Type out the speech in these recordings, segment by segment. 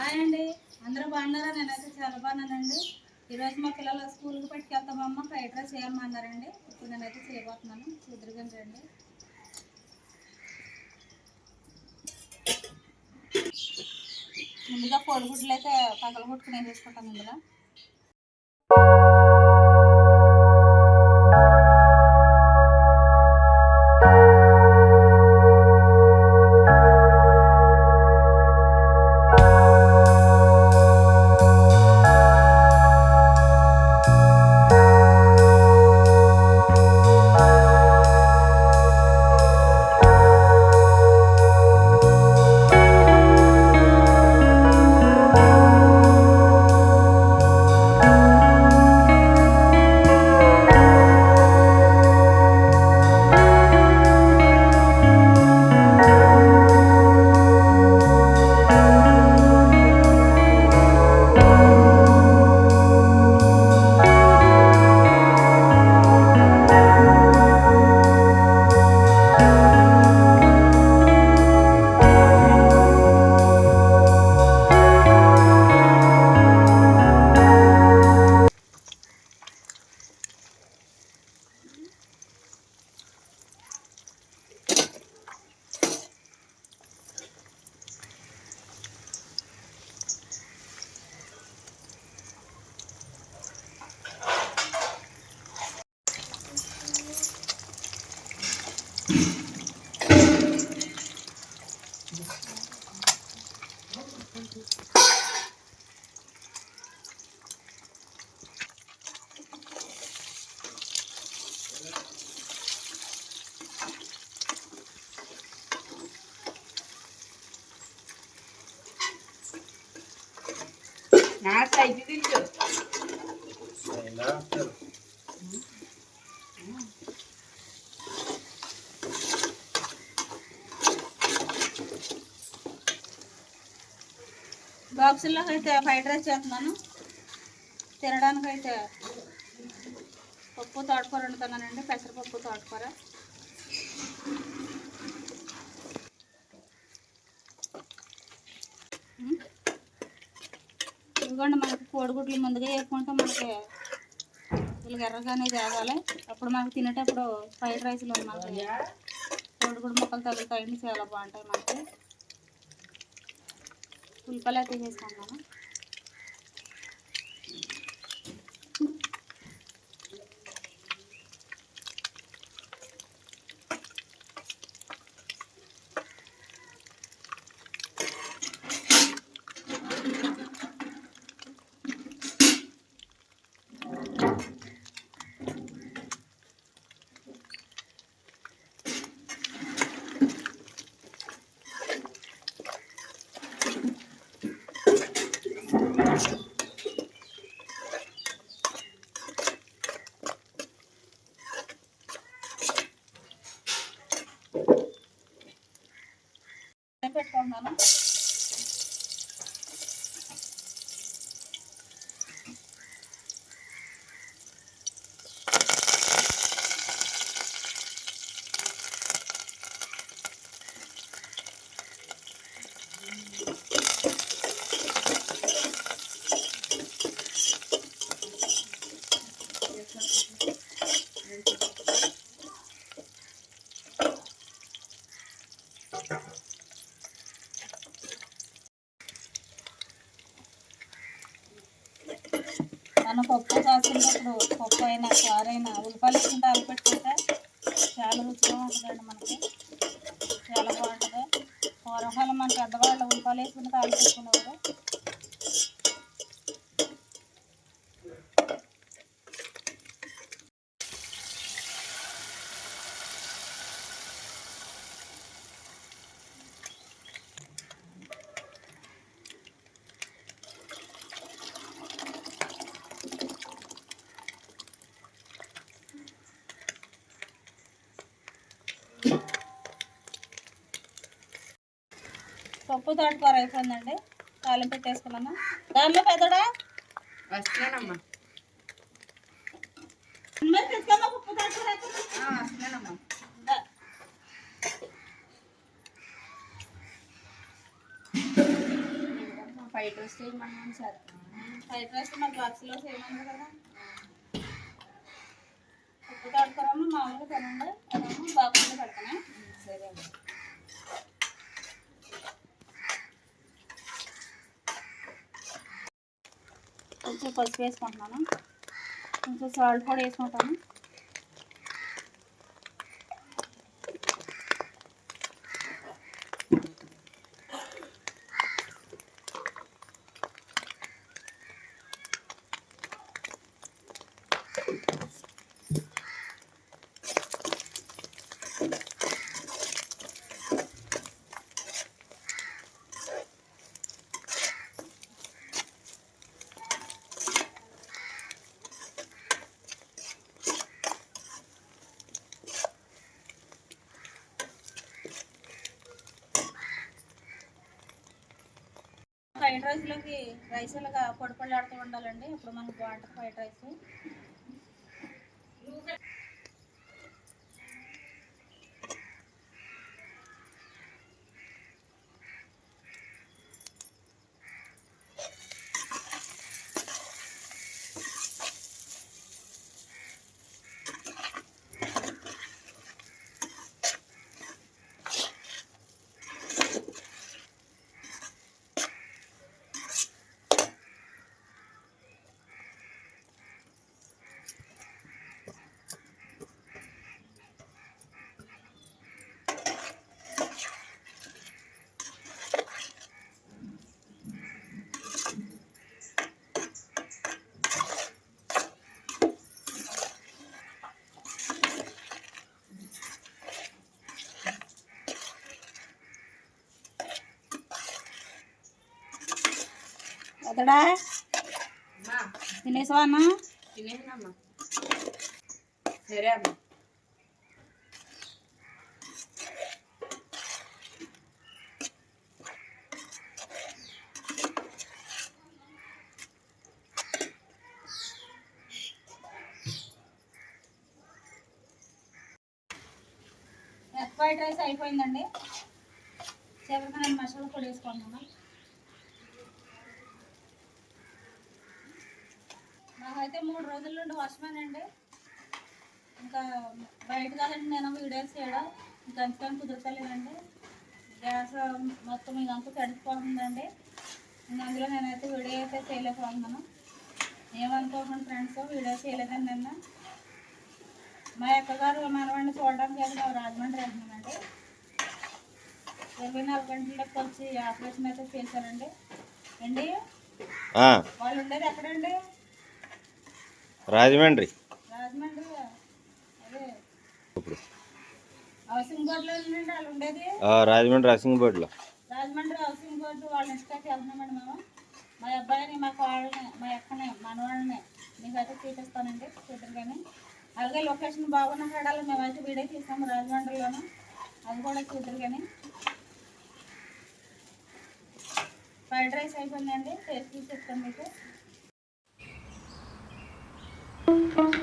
Hi అండి. అందరూ బాగున్నారా? నేనైతే చాలా బాగున్నానండి. ఈరోజు మా పిల్లలు స్కూల్కి పట్టుకెళ్తామమ్మ. ఫ్రైడ్ రైస్ చేయమన్నారండి ఇప్పుడు నేనైతే చేయబోతున్నాను. కుదురుగని రండి. ముందుగా కోడిగుడ్లు అయితే పగల నేను వేసుకుంటాను ఇందులో? నాకు అయితే బాక్సుల్లోకి అయితే ఫ్రైడ్ రైస్ చేస్తున్నాను. తినడానికి అయితే పప్పు తోటకూర వండుతున్నానండి పెసరపప్పు తోటకూర. ఇదిగోండి మనకి కోడిగుడ్లు ముందుగా వేసుకుంటే మనకి వీళ్ళకి ఎర్రగానే తేగాలి అప్పుడు మనకి తినేటప్పుడు ఫ్రైడ్ రైస్లో మనకి. కోడిగుడ్డు ముక్కలు తగులుతాయండి చాలా బాగుంటాయి మనకి. ఉల్లిపాయలు అయితే వేసుకుంటాను పెట్టుకుంటున్నాను మన పప్పు కాసినప్పుడు పప్పు అయినా చారు అయినా ఉల్లిపాయలు వేసుకుంటే అవి పెట్టుకుంటే చాలా ఉంటుందండి మనకి. చాలా బాగుంటుంది. పూర్వకాలం మన పెద్దవాళ్ళు ఉల్లిపాయలు వేసుకుంటే తాళి పెట్టుకునేవారు పప్పు తోటకూర అయిపోయిందండి. తాలింపు పెట్టేసుకున్నాను దానిలో పెద్దడా? వస్తున్నానమ్మా. పప్పు తోటకూర వస్తున్నానమ్మా. ఫ్రైడ్ రైస్ చేయమన్నాను సార్. ఫ్రైడ్ రైస్ మరి బాక్స్లో చేయమన్నారు కదా ఉప్పు తడుకోరమ్మ మామూలుగా తినండి అదేమో బాక్స్లో పెడతానే సరే అమ్మా కొంచెం పసుపు వేసుకుంటున్నాను. కొంచెం సాల్ట్ కూడా వేసుకుంటాను. ఫ్రైడ్ రైస్లోకి రైస్ ఇలాగా పొడి ఆడుతూ ఉండాలండి. ఇప్పుడు మనకు బాగుంటుంది ఫ్రైడ్ రైస్ కదడా తినేసావా అన్న? సరే అమ్మా ఎగ్ ఫ్రైడ్ రైస్ అయిపోయిందండి. చివరికి నేను మసాలా పొడి వేసుకుంటున్నాను. నాకైతే మూడు రోజుల నుండి వర్షమేనండి ఇంకా బయట కాదండి నేను వీడియోస్ చేయడం ఇంకా అంతకని కుదరతలేదండి గ్యాస్ మొత్తం ఇదంతా తడిసిపోతుందండి. ఇంకా అందులో నేనైతే వీడియో అయితే చేయలేకపోతున్నాను ఏమనుకోకుండా ఫ్రెండ్స్ వీడియో చేయలేదండి నిన్న. మా అక్కగారు మనవాడిని చూడడానికి అయితే మేము రాజమండ్రి వెళ్తున్నామండి. ఇరవై నాలుగు గంటలకు వచ్చి ఆపరేషన్ అయితే చేశారండి. అండి? వాళ్ళు ఉండేది ఎక్కడండి? రాజమండ్రి. రాజమండ్రి అదే. ఇప్పుడు. హౌసింగ్ బోర్డులో ఉండండి వాళ్ళు ఉండేది. ఆ, రాజమండ్రి రసింగ్ బోర్డులో రాజమండ్రి హౌసింగ్ బోర్డు వాళ్ళ వెళ్తున్నామండి మేము. మా అబ్బాయిని మా కోళ్ళని మా అక్కని మనవాళ్ళని మీకైతే చూపిస్తానండి చూద్దరు కానీ. అలాగే లొకేషన్ బాగున్న కాడాలి మేమైతే వీడియో తీసాము రాజమండ్రిలోను. అది కూడా చూద్దరు కానీ. ఫ్రైడ్ రైస్ అయిపోయిందండి టేస్ట్ చూసి చెప్తాను మీకు. Thank you.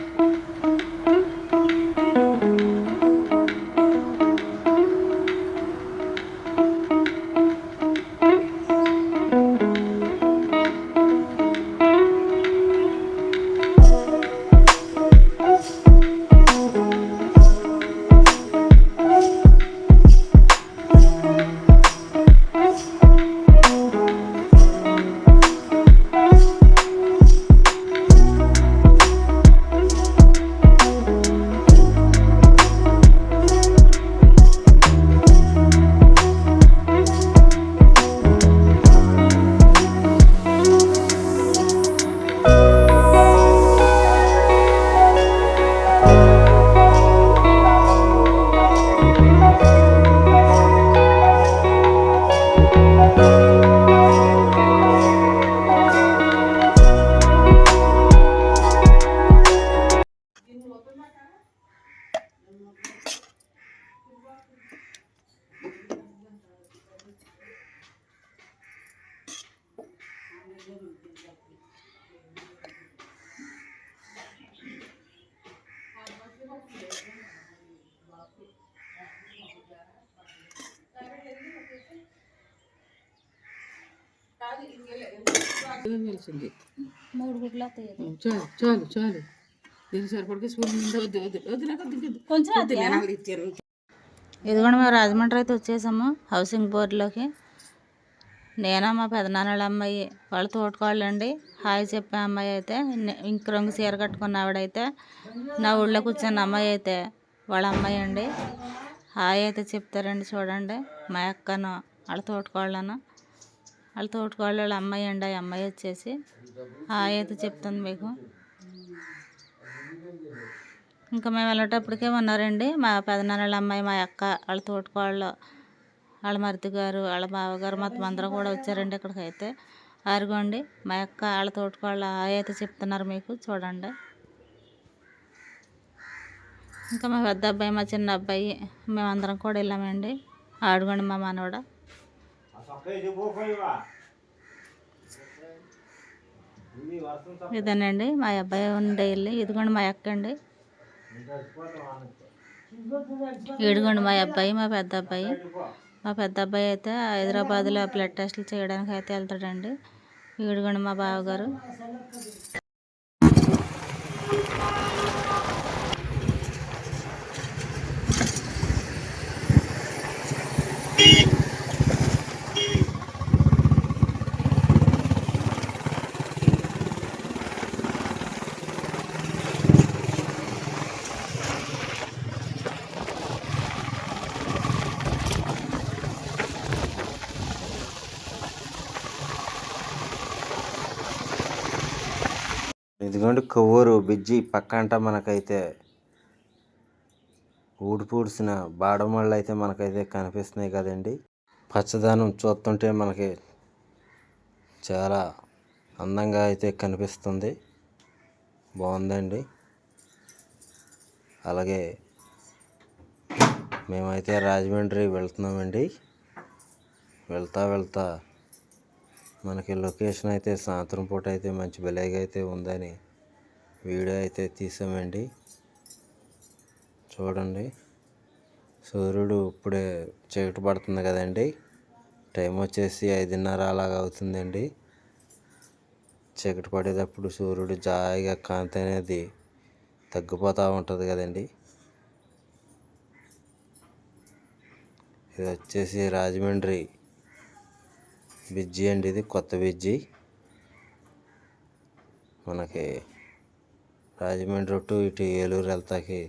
తెలిసింది మూడు గుడ్లు చాలు చాలు చాలు. దీని సరిపడికి స్పూన్ వద్దు వద్దు వద్దు నాకు. కొంచెం ఇదిగోండి మేము రాజమండ్రి అయితే వచ్చేసాము హౌసింగ్ బోర్డులోకి. నేను మా పెదనాన్నల అమ్మాయి వాళ్ళ తోటకోళ్ళండి. హాయ్ చెప్పే అమ్మాయి అయితే ఇంక రంగు చీర కట్టుకున్న ఆవిడైతే నా ఊళ్ళో కూర్చున్న అమ్మాయి అయితే వాళ్ళ అమ్మాయి అండి. హాయ్ అయితే చెప్తారండి చూడండి. మా అక్కను వాళ్ళ తోటకోళ్ళను. వాళ్ళ తోటకోళ్ళ వాళ్ళ అమ్మాయి అండి ఆ అమ్మాయి వచ్చేసి హాయ్ అయితే చెప్తుంది మీకు. ఇంకా మేము వెళ్ళేటప్పటికే ఉన్నారండి. మా పెదనాన్నల అమ్మాయి మా అక్క వాళ్ళ తోటకోళ్ళు వాళ్ళ మరిది గారు వాళ్ళ బావగారు మొత్తం అందరూ కూడా వచ్చారండి ఇక్కడికి అయితే మా అక్క వాళ్ళ తోటకోళ్ళ హాయ్ అయితే చెప్తున్నారు మీకు. చూడండి. ఇంకా మా పెద్ద అబ్బాయి మా చిన్న అబ్బాయి మేమందరం కూడా వెళ్ళామండి. ఆడుకోండి మా మనవడ. ఇదేనండి మా అబ్బాయి ఉండే ఇల్లు ఇదిగోండి మా అక్క అండి. ఇదిగోండి మా అబ్బాయి మా పెద్ద అబ్బాయి. మా పెద్ద అబ్బాయి అయితే హైదరాబాద్లో బ్లడ్ టెస్టులు చేయడానికి అయితే వెళ్తాడండి. ఇదిగోండి మా బావగారు. ఇదిగోండి కొవ్వూరు బిజ్జి పక్క అంట మనకైతే ఊడిపూడ్చిన బాడమళ్ళు అయితే మనకైతే కనిపిస్తున్నాయి కదండి. పచ్చదనం చూస్తుంటే మనకి చాలా అందంగా అయితే కనిపిస్తుంది. బాగుందండి. అలాగే మేమైతే రాజమండ్రి వెళ్తున్నామండి. వెళ్తా వెళ్తా మనకి లొకేషన్ అయితే సాయంత్రం పూట అయితే మంచి భలేగా అయితే ఉందని వీడియో అయితే తీసామండి. చూడండి. సూర్యుడు ఇప్పుడే చీకటి పడుతుంది కదండి. టైం వచ్చేసి ఐదున్నర అలాగ అవుతుందండి. చీకటి పడేటప్పుడు సూర్యుడు జాయిగా కాంతి అనేది తగ్గిపోతూ ఉంటుంది కదండి. ఇది వచ్చేసి రాజమండ్రి బిజ్జి అండి ఇది కొత్త బిజ్జి మనకి రాజమండ్రి టు ఇటు ఏలూరు వెళ్తాకి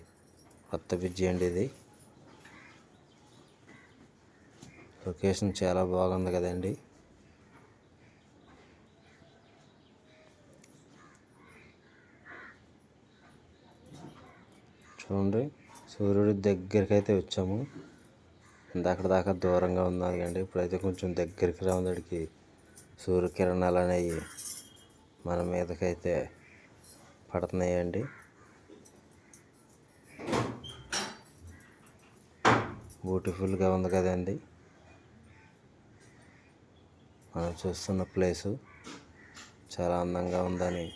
కొత్త బ్రిడ్జి అండి ఇది. లొకేషన్ చాలా బాగుంది కదండి. చూడండి సూర్యుడి దగ్గరికి అయితే వచ్చాము. ఇందాక దాకా దూరంగా ఉన్నది కండి ఇప్పుడైతే కొంచెం దగ్గరికి రావడానికి సూర్యకిరణాలు అనేవి మన మీదకైతే పడుతున్నాయండి. బ్యూటిఫుల్గా ఉంది కదండి. మనం చూస్తున్న ప్లేసు చాలా అందంగా ఉందని